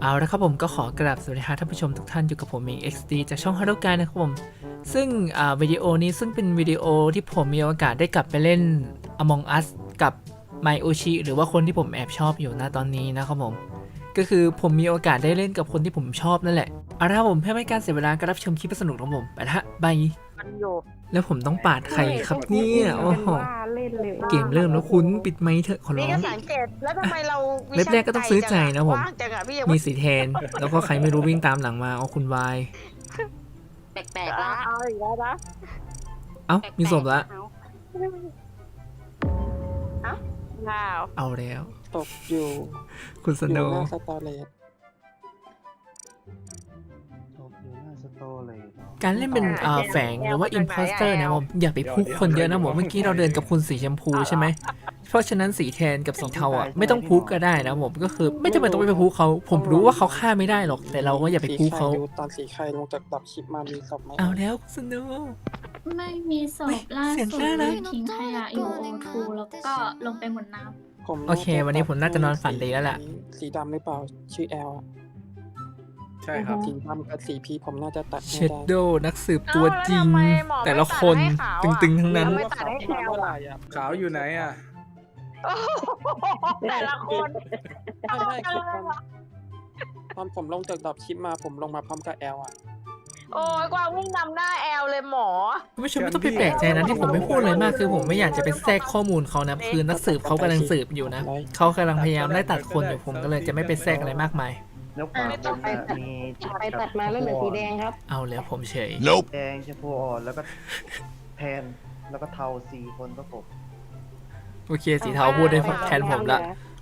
เอาละครับผมก็ขอกราบสวัสดีครับท่านผู้ชมทุกท่านอยู่กับผมเอง XD จากช่อง Hello Guy นะครับผม ซึ่งวิดีโอนี้ซึ่งเป็นวิดีโอที่ผมมีโอกาสได้กลับไปเล่น Among Us กับ m y o s h i หรือว่าคนที่ผมแอบชอบอยู่นะตอนนี้นะครับผมก็คือผมมีโอกาสได้เล่นกับคนที่ผมชอบนั่นแหละ เอาละครับผมเพื่อไม่ให้การเสียเวลาก็รับชมคลิปสนุกของผมไปละบาย นอยู่ แล้วผมต้องปาดใครครับเนี่ยโอ้โหเล่นเลยเกมเริ่มแล้วคุณปิดไมค์เถอะขอร้นี่องก็สังเกตแล้วทำไมเราเว็บแรกก็ต้องซื้อใจนะผมว่างจังอะพี่ยังมีสีแทน แล้วก็ใครไม่รู้วิ่งตามหลังมาเอาคุณวายแปลกๆละเอาอีกแล้วนะเอ้ามีศพละว้าวเอาแล้ว ตกอยู่ คุณสอยู่โนหน้าว์ การเล่นเป็นอ่าแฝงหรือว่าอิมพอสเตอร์นะผมอย่าไปพุกคนเยอะนะผมเมื่อกี้เราเดินกับคุณสีชมพูใช่ไหมเพราะฉะนั้นสีแทนกับสีเทาอะไม่ต้องพุกก็ได้นะผมก็คือ ไม่จำเป็นต้องไปพุกเขา ผมรู้ว่าเขาฆ่าไม่ได้หรอก แต่เราก็อย่าไปสีพุกไข่เขาอยู่ตอนสีไข่ลงจากดับคลิปมามีศพไหมเอาแล้วคุณสโนว์ไม่มีศพล่าเสียงสุดกล้านะทิ้งขยะอยู่โอทูแล้วก็ลงไปหมดน้ผมโอเค วันนี้ผมน่าจะนอนฝันดีแล้วล่ะ สีสีดำหรือเปล่าชื่อแอล ใช่ครับสีดำกับสีพีผมน่าจะตัดเชให้ดได้โดนักสืบตัวจริง เอ้าแล้วทำไมหมอไม่แต่ละคนตัดให้ขาวอะ ตึงๆทั้งนั้น ไม่ตัดให้แอลอะขาวอยู่ไหนอะโอ้โหแต่ละคนไม่ไม่คือตอนตอนผมลงจากดับคลิปมาผมลงมาพร้อมกับแอลอะโอ้ยกวางวิ่งนำหน้าแอลเลยหมอ คุณผู้ชมไม่ต้องไปแปลกใจนะที่ผมไม่พูดเลยมากคือผมไม่อยากจะไปแทรกข้อมูลเขานะคือนักสืบเขากำลังสืบอยู่นะเขากำลังพยายามไล่ตัดคนอยู่ผมก็เลยจะไม่ไปแทรกอะไรมากมาย แล้วขวาไม่ต้องบนน่ะมีไปตัดมาแล้วเหลือสีแดงครับ เอาแล้วผมเฉย แดงชมพูอ่อนแล้วก็แทนแล้วก็เทาสี่คนก็ผมโอเคสีเทาพูดได้แทนผมละ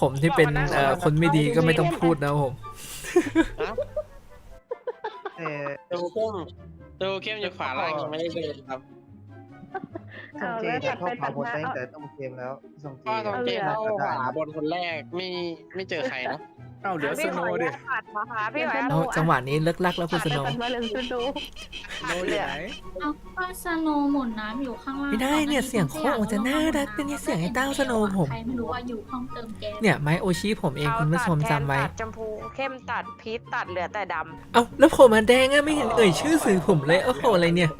ผมที่เป็นเอ่อคนไม่ดีก็ไม่ต้องพูดนะผมแต่ดูเข้มดูเข้มอยู่ขวาล่างยังไม่ได้เดินครับส่งเจเนี่ยเข้าขวาบนตั้งแต่ต้นเกมแล้วส่งเจก็ต้องเจได้เข้าขวาบนคนแรกไม่ไม่เจอใครนะเอ้าเหลือสโนว์ดิปัดมาหาพี่ไหวแล้วจังหวะนี้เลิกลักแล้วคุณสโนว์มาเลยชุดดูโนอยู่ไหนำเอาก็สโนว์หมุนน้ำอยู่ข้างล่างไม่ได้เนี่ยเสียงโคตรจะน่ารักเป็นเสียงไอ้เต้าสโนว์ผม ใครไม่รู้ว่าอยู่ห้องเติมแก๊สเนี่ยไม้โอชิผมเองคุณผู้ชมจำไว้ ตัดชมพูเข้มตัดพีชตัดเหลือแต่ดเอ้าแล้วผมมาแดงอะไม่เห็นเอ่ยชื่อสื่อผมเลยโอ้โหอะไรเนี่ย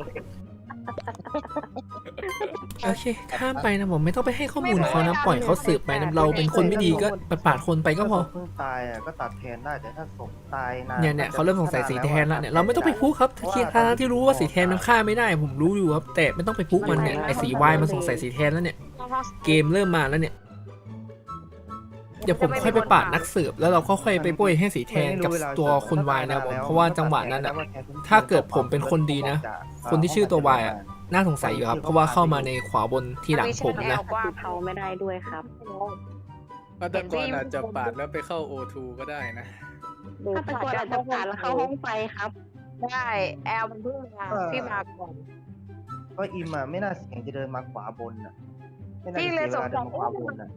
โอเค ข้ามไปนะผมไม่ต้องไปให้ข้อมูลเขานะปล่อยเขาสืบไปนะเราเป็นคนไม่ดีก็ปาดๆคนไปก็พอเพิ่งตายอะก็ตัดแทนได้แต่ถ้าศพตายนานเนี่ยเนี่ยเขาเริ่มสงสัยสีแทนแล้วเนี่ยเราไม่ต้องไปพูดครับที่ทางที่รู้ว่าสีแทนมันฆ่าไม่ได้ผมรู้อยู่ครับ แต่ไม่ต้องไปพูดมันเนี่ยไอ้สีวายมันสงสัยสีแทนแล้วเนี่ยำเกมเริ่มมาแล้วเนี่ยเดี๋ยวผมค่อยไปปาดนักสืบแล้วเราก็ค่อยไปป่วยให้สีแทนกับตัวคนวายนะครับผมเพราะว่าจังหวะนั้นอะถ้าเกิดผมเป็นคนดีนะ คนที่ชื่อตัววายอะ น่าสงสัยอยู่ครับ เพราะว่าเข้ามาในขวาบนที่หลังผมนะกว้างเทาไม่ได้ด้วยครับก็ตะกอนอาจจะปาดแล้วไปเข้าโอทูก็ได้นะถ้าตะโกนอาจจะผ่านแล้วเข้าห้องไฟครับ ได้แอลมันเพิ่งมาพี่มาก่อนก็อิมอะไม่น่าเสี่ยงจะเดินมาขวาบนอะไม่น่าพี่จะเลเสียยเวลาเดินมาขวาบสงสัยนอะ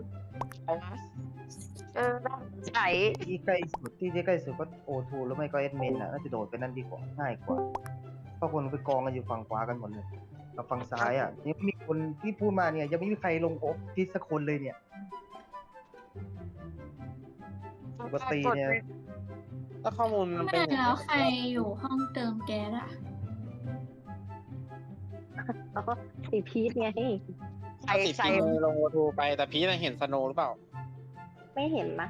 เออได้ใส่ที่ใกล้สุดที่ใกล้สุดก็โอทูแล้วไม่ก็เอ็ดเมนอะน่าจะโดดไปนั่นดีกว่าง่ายกว่าเพราะคนไปกองกันอยู่ฝั่งขวากันหมดเลย กับฝั่งซ้ายอะยังไม่มีคนที่พูดมาเนี่ย ยังไม่มีใครลงโอฟิศสักคนเลยเนี่ย ปกติเนี่ย แล้วข้อมูลมันไม่เป็นอย่างแล้วนี้ใครอยู่ห้องเติมแก๊สอะสีพีชไงใส่สิใส่ปีลงโอทูไปแต่พีทเห็นสโนว์หรือเปล่า ไม่เห็นนะ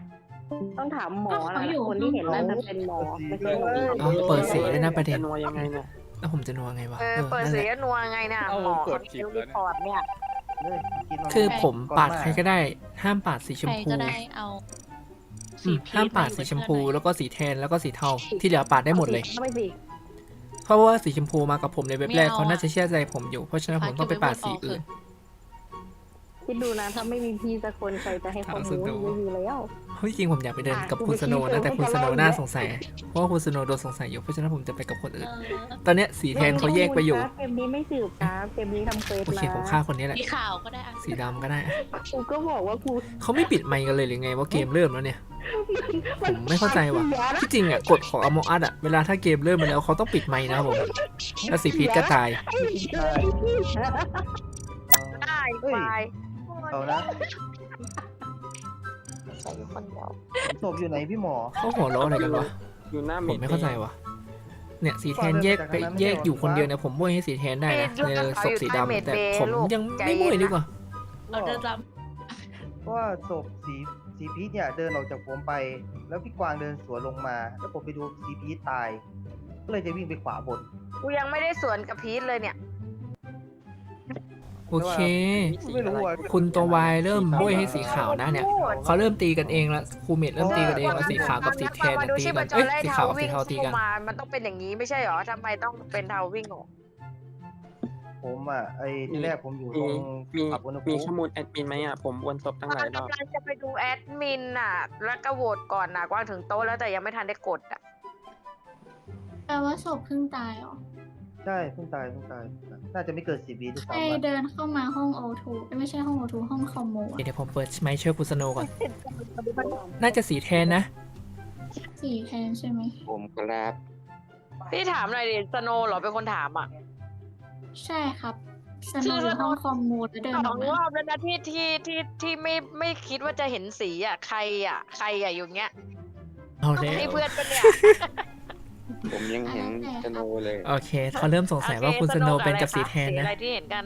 ต้องถามหมอแล้วนะคนที่เห็นน่าจะเป็นหมอไม่ใช่หนู เอาเปิดสีด้วยนะประเด็นจนัวยังไงเนี่ย แล้วผมจะนัวไงวะเออเออเปิดนั่นสีแหละนัวไงเนี่ยเอาหมอกดผิดเขาแล้วรีพอร์ตเนี่ย เลยกินมาคือผมปาดใครก็ได้ ห้ามปาดสีชมใครพูก็ได้เอาอืมห้ามปาดสีชมพู แล้วก็สีแทนแล้วก็สีเทาที่เหลือปาดได้หมดเลยเข้าไปสิเพราะว่าสีชมพูมากับผมในเว็บแรกเขาน่าจะเชื่อใจผมอยู่เพราะฉะนั้นผมต้องไปปาดสีอื่น คิดดูนะถ้าไม่มีพี่สักคนใครจะให้ข้อมูลถามสุดดูไม่มีแล้ว เฮ้ยจริงผมอยากไปเดินกับคุณสโนว์นะแต่คุณสโนว์น่าสงสัยเพราะว่าคุณสโนว์โดนสงสัยอยู่เพราะฉะนั้นผมจะไปกับคนอื่นเออตอนเนี้ยสีแทนเขาแยกไปอยู่เกมนี้ไม่สืบนะเกมนี้ทำเควสโอเคนะผมฆ่าคนนี้แหละสีขาวก็ได้อะสีดำก็ได้กูก็บอกว่ากูเขาไม่ปิดไมค์กันเลยหรือไงว่าเกมเริ่มแล้วเนี่ยผมไม่เข้าใจว่ะที่จริงอะกฎของ Among Us อะเวลาถ้าเกมเริ่มมาแล้วเขาต้องปิดไมค์นะครับผมถ้าสีพีทก็ตายได้ไปเอานะ ใส่อยู่คนเดียวศพอยู่ไหนพี่หมอเขาหัวเราะอะไรกันวะ อยู่หน้าผมไม่เข้าใจวะเนี่ยสีแทนแยกไปจากนั้นไม่แยกได้อยู่คนเดียวหรอเนี่ยผมบ้วยให้สีแทนได้นะเอ๊ะในศพสีเรื่องดำแต่เขาอยู่ผมใต้เมดเบย์ลูกยังใจไม่เย็นบ้วยนะดีกว่าเราเดินตามเพราะว่าศพสีสีพีชเนี่ยเดินออกจากผมไป แล้วพี่กวางเดินสวนลงมา แล้วผมไปดูสีพีชตาย ก็เลยจะวิ่งไปขวาบน กูยังไม่ได้สวนกับพีทเลยเนี่ย โอเค ไม่รู้อะคุณตัววายเริ่มบ้วยให้สีขาวนะเนี่ยเขาเริ่มตีกันเองแล้วครูเมดเริ่มตีกันเองแล้วสีขาวกับสีแทนมาเนี่ยดูตีชีพกันจเอ้รยไล่สีเท้าขาวกับสีวิ่งเทาตีสู้กันมามันต้องเป็นอย่างนี้ไม่ใช่เหรอทำไมต้องเป็นเท้าวิ่งออกผมอะไอ้ที่แรกผมอยู่ตรงมีขับอุณหมีภูข้อมิมูลแอดมินไหมอะ ผมวนศพตั้งหลายรอบ กำลังจะไปดูแอดมินน่ะ แล้วก็โหวตก่อนน่ะกวางถึงโต๊ะแล้วแต่ยังไม่ทันได้กดอะแปลว่าศพเพิ่งตายเหรอ ใช่เพิ่งตายเพิ่งตาย น่าจะไม่เกิดสิบวิด้วยใครซ้ำอะเดินเข้ามาห้องโอทูไม่ใช่ห้องโอทูห้องคอมโมอะเดี๋ยวผมเปิดไมค์เชื่อคุณสโนว์ก่อน น่าจะสีแทนนะ สี่แทนใช่ไหม ผมครับพี่ถามหน่อยดิสโนเหรอเป็นคนถามอะ ใช่ครับสคืนุออยู่ห้องคอมโมแล้วเดินสอออกงมารอบแล้วนะที่ที่ที่ที่ไม่ไม่คิดว่าจะเห็นสีอะใครอะใครอะอยู่เงี้ยเอาแล้วให้เพื่อนเป็นเนี่ย ผมยังเห็นสโนเลยโอเคเขาเริ่มสงสัยว่าคุณสโนว์เป็นกับสีแทนสีนะอะไรที่เห็นกัน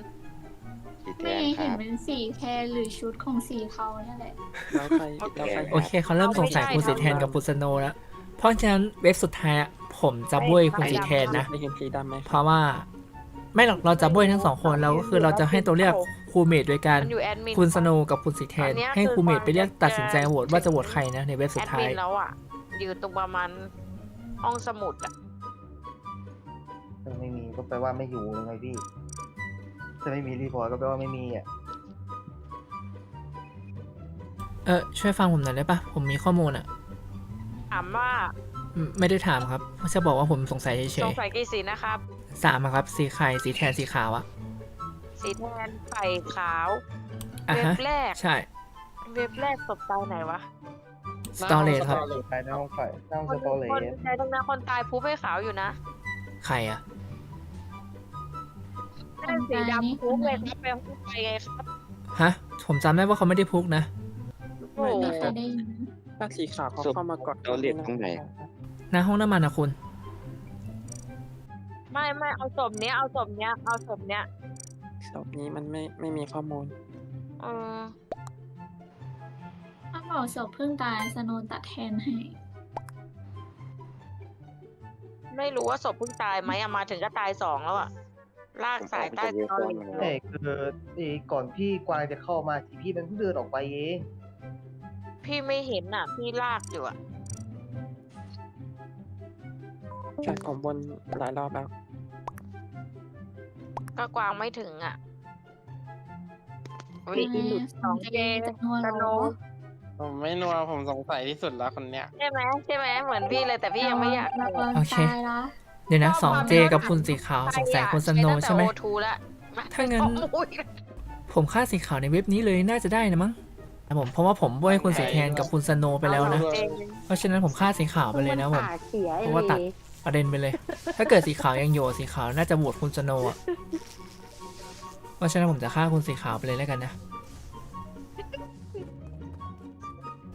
สีแทไม่นคเห็นรับเป็นสีแทนหรือชุดของสีเทานั่นแหละ แล้วใครแล้วใครโอเคเขาเริ่มสงสัยไม่ใช่คุณสีแทนกับคุณสโนว์แล้วเพราะฉะนั้นเว็บสุดท้ายอะผมจะบ้วยคุณสีแทนนะ ได้เห็นสีดำไหมเพราะว่าไม่หรอกเราจะบ้วยทั้งสองคนแล้วก็คือเราจะให้ตัวเรียกครูเมดโดยการมันอยู่แอดมิน คุณสโนว์กับคุณสีแทน อันเนี้ยให้ครูเมดไปเรียกคือตัดสินใจโหวตว่าจะโหวตใครนะในเว็บสุแอดดท้ามิย นแล้วอะยืนตรงประมาณ ห้องสมุดอะไม่มีก็แปลว่าไม่อยู่ยังไงพี่จะไม่มีรีพอร์ตก็แปลว่าไม่มีอะเออช่วยฟังผมหน่อยได้ปะผมมีข้อมูลอะถามว่าอืมไม่ได้ถามครับจะบอกว่าผมสงสัยเฉสยงสัยกี่สีนะครับ ๆสามอะครับ สีไข่สีแทนสีขาวอะสีแทนไข่ขาว อะเว็บฮะแรก ใช่ เว็บแรกศพตายไหนวะ สตอเรจครับตายในห้องไฟหน้าห้องคสนตอเลคนสในตรงนั้นคนตายพูให้ขาวอยู่นะใครอะนั่นสีดำพูเลยครับไปพูไปไงครับฮะ ผมจำได้ว่าเขาไม่ได้พุกนะ โอ้โหไม่เคยได้ยินถ้าสีขาวเขาเข้ามากดเราเรียกตรงไหน หน้าห้องน้ำมันนะคุณ ไม่ไม่เอาศพเนี้ยเอาศพเนี้ยเอาศพเนี้ยศพนี้มันไม่ไม่มีข้อมูล เออ ถ้าบอกศพเพิ่งตายสโนนตัดแทนให้ ไม่รู้ว่าศพเพิ่งตายไหมอะมาถึงก็ตายสองแล้วอะลากสายใต้ตอเลยใช่คือไอ้ก่อนพี่กวางจะเข้ามาสีพี่มันเพิ่งเดินออกไปเองพี่ไม่เห็นอะพี่ลากอยู่อะใช่ผมวนหลายรอบแล้ว ก็กวางไม่ถึงอะวิไม่สองเจจะนัวสเหโนรอ ผมไม่นัวผมสงสัยที่สุดแล้วคนเนี้ย ใช่ไหมใช่ไหมเหมือนพี่เลยแต่พี่ยังไม่อยากระวังโอเคตายละเดี๋ยวนะสองเจกับคุณสีขาวสงสัยคุณสโนว์ใช่ไหม โอทูแล้วถ้างั้นโอ้ยผมฆ่าสีขาวในเว็บนี้เลยน่าจะได้นะมั้งนะผมเพราะว่าผมบ้วยคุณสีแทนกับคุณสโนว์ไปแล้วนะ เจเพราะฉะนั้นผมฆ่าสีขาวไปเลยนะผม ปากเสียไอ้เพราะว่าตัดเลยประเด็นไปเลย ถ้าเกิดสีขาวยังอยู่สีขาวน่าจะโหวตคุณสโนว์อะเพราะฉะนั้นผมจะฆ่าคุณสีขาวไปเลยแล้วกันนะ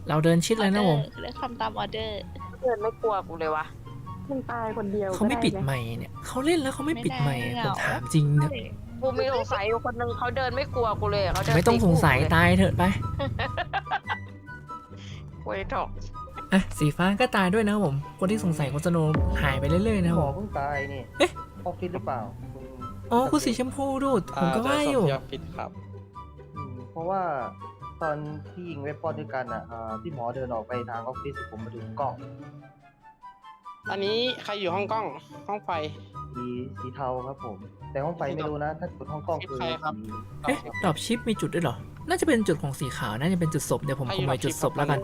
เราเดินชิดเลยนะผมเรียกคำตามออเดอร์ เดินไม่กลัวกูเลยวะมึงตายคนเดียวเขาไม่ปิดก็ไมค์เนี่ยเขาเล่นแล้วเขาไม่ปิดไมค์ไม่ได้ผมเหงาถามจริงนะกูมีสงสัยอยู่คนนึงเขาเดินไม่กลัวกูเลยอะเขาเดินไม่ต้องสงสัยตีกูตายเถอะไปเว้ยถอกอะสีฟ้าก็ตายด้วยนะครับผม คนที่สงสัยคุณสโนว์หายไปเรื่อยๆนะคหรับมผอมเพิ่งตายนี่เอ๊ะออฟฟิศหรือเปล่าคุณอ๋อคุณสีชมพูดูดผมก็ว่าอยู่เจศพที่ออฟฟิศครับอืมเพราะว่า ตอนที่ยิงเว็บปอนด้วยกันอะอ่าพี่หมอเดินออกไปทางออฟฟิศผมมาดูกล้องอันนี้ใครอยู่ห้องกล้อง ห้องไฟ สีสีเทาครับผม แต่ห้องไฟไม่รู้นะ ถ้ากดห้องกล้องคือใครครับ สีเอ๊ะดรอปชิปมีจุดด้วยเหรอ น่าจะเป็นจุดของสีขาว น่าจะเป็นจุดศพ เดี๋ยวผมใครขอยู่โมยจุดศพดรอปชิปแล้วกัน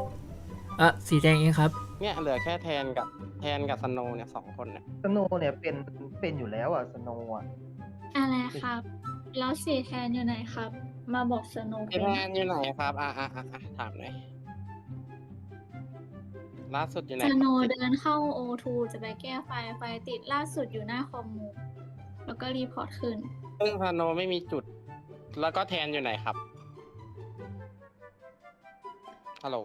เอะสีแดงเองครับ เนี่ยเหลือแค่แทนกับแทนกับสโนว์เนี่ยสองคนเนี่ยสโนว์เนี่ยเป็นเป็นอยู่แล้วอะสโนว์อะอะไรครับ แล้วสีแทนอยู่ไหนครับ มาบอกสโนว์ไอแทนอยู่ไหนครับ อะอะอะอะถามหน่อยล่าสุดอยู่ไหนสโนว์เดินเข้าโอทูจะไปแก้ไฟไฟติดล่าสุดอยู่หน้าคอมมูแล้วก็รีพอร์ตขึ้น ซึ่งสโนว์ไม่มีจุด แล้วก็แทนอยู่ไหนครับสฮัลโหล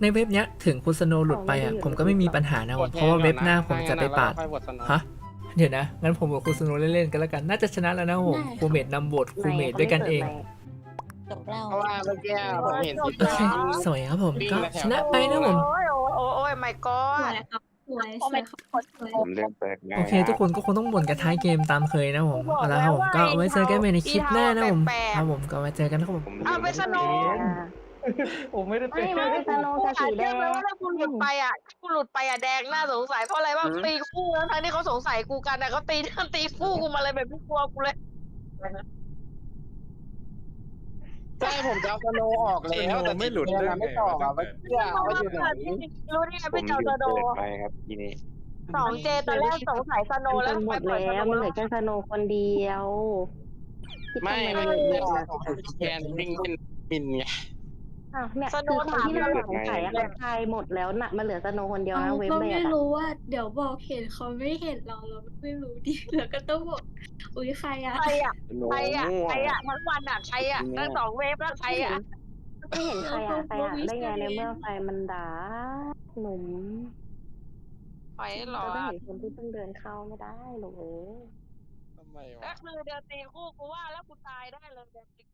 ในเว็บเนี้ยถึงคุณสโนว์หลุดไปอะผมก็ไม่มีปัญหานะผมเพราะว่าเว็บหน้าผมจะไปปาดค่อยบทสนองฮะ เดี๋ยวนะ งั้นผมกับคุณสโนว์เล่นๆกันแล้วกัน น่าจะชนะแล้วนะผมครูเมดนำโหวตครูเมดด้วยกันเองกับเราเพราะว่าเมื่อกี้ผมเห็นที่โอเคสวยครับผมก็ชนะไปนะผมโอ้ยโอ้ยโอ้ยโอ้ยไม่ก็สวยครับสวยสวยครับสวยผมเล่นแปลกง่ายโอเค ทุกคนก็คงต้องบ่นกันท้ายเกมตามเคยนะผมเอาละครับผมก็เอาไว้เจอกันใหม่ในคลิปหน้านะผมครับผมก็ไว้เจอกันนะครับผมผมเอาไปสโนว์ ผมไม่ได้เป็ไม่นไม่เป็นสโนว์กับสีแดเชื่องไหมว่าถ้ากูหลุดไปอะกูหลุดไปอะแดงน่าสงสัยเพราะอะไรว่าตีคู่แล้วทั้งที่เขาสงสัยกูกันแต่เขาตีตีคู่กูมาเลยแบบไม่กลัวกูเลยใช่ผมจะเอาสโนว์ออกแล้วแต่ไม่หลุดได้ไงไม่ต่ออะวะเมื่อกี้อะว่าอยู่ไหนรู้ได้ไงผมพี่อเจ้ายู่จะโดเปิดไปครับทีนี้สองเจตอนแรกสงสัยสโนมันแล้เป็วนหมไปดเปิดสแล้โนวมันเหลือแค่สโนว์คนเดียวคิดไม่ทำไมไม่มันไม่เยอะไม่อะแคนวิ่งเล่นมินไง อ้าวเนี่ยคือคนที่น่าสงสัยอะเขาตายหมดแล้วน่ะมันเหลือสโนว์คนเดียวเรานะเว็บก็เลยไม่อะรู้ว่า เดี๋ยวบอกเห็นเขาไม่เห็นเราเราไม่รู้ดิแล้วก็ต้องบอกอุ้ยใครอะใครอะโนใครอะมั่ว ใครอะทั้งวันอะใครอะทั้งสองเวฟแล้วใครอะไม่เห็นใครอะใครอะได้ไงในเมื่อไฟมันด่าหนุ่มไปหรอจะได้เห็นคนที่เพิ่งเดินเข้าไม่ได้หรอกเออทำไมวะก็คือเดินตีคู่กูว่าแล้วกูตายได้เลยเดินตี